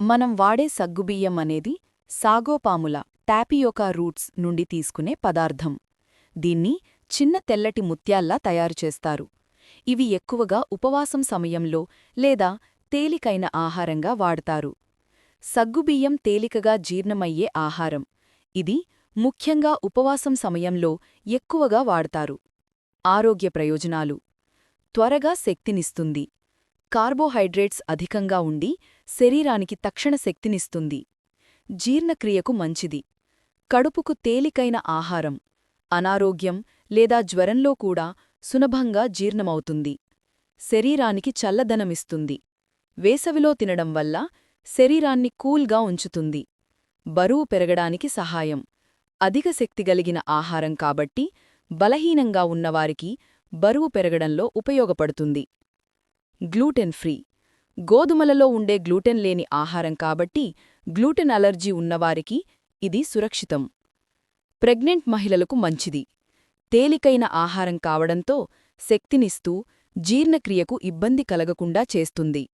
మనం వాడే సగ్గుబియ్యం అనేది సాగోపాముల టాపియోకా రూట్స్ నుండి తీసుకునే పదార్థం. దీన్ని చిన్న తెల్లటి ముత్యాల్లా తయారుచేస్తారు ఇవి ఎక్కువగా ఉపవాసం సమయంలో లేదా తేలికైన ఆహారంగా వాడతారు. సగ్గుబియ్యం తేలికగా జీర్ణమయ్యే ఆహారం. ఇది ముఖ్యంగా ఉపవాసం సమయంలో ఎక్కువగా వాడతారు. ఆరోగ్య ప్రయోజనాలు. త్వరగా శక్తినిస్తుంది. కార్బోహైడ్రేట్స్ అధికంగా ఉండి శరీరానికి తక్షణ శక్తినిస్తుంది. జీర్ణక్రియకు మంచిది. కడుపుకు తేలికైన ఆహారం అనారోగ్యం లేదా జ్వరంలో కూడా సులభంగా జీర్ణమవుతుంది. శరీరానికి చల్లదనమిస్తుంది. వేసవిలో తినడం వల్ల శరీరాన్ని కూల్గా ఉంచుతుంది. బరువు పెరగడానికి సహాయం. అధిక శక్తిగలిగిన ఆహారం కాబట్టి బలహీనంగా ఉన్నవారికి బరువు పెరగడంలో ఉపయోగపడుతుంది. Gluten free. గోధుమలలో ఉండే గ్లూటెన్ లేని ఆహారం కాబట్టి గ్లూటెన్ అలర్జీ ఉన్నవారికి ఇది సురక్షితం. ప్రెగ్నెంట్ మహిళలకు మంచిది. తేలికైన ఆహారం కావడంతో శక్తినిస్తూ జీర్ణక్రియకు ఇబ్బంది కలగకుండా చేస్తుంది.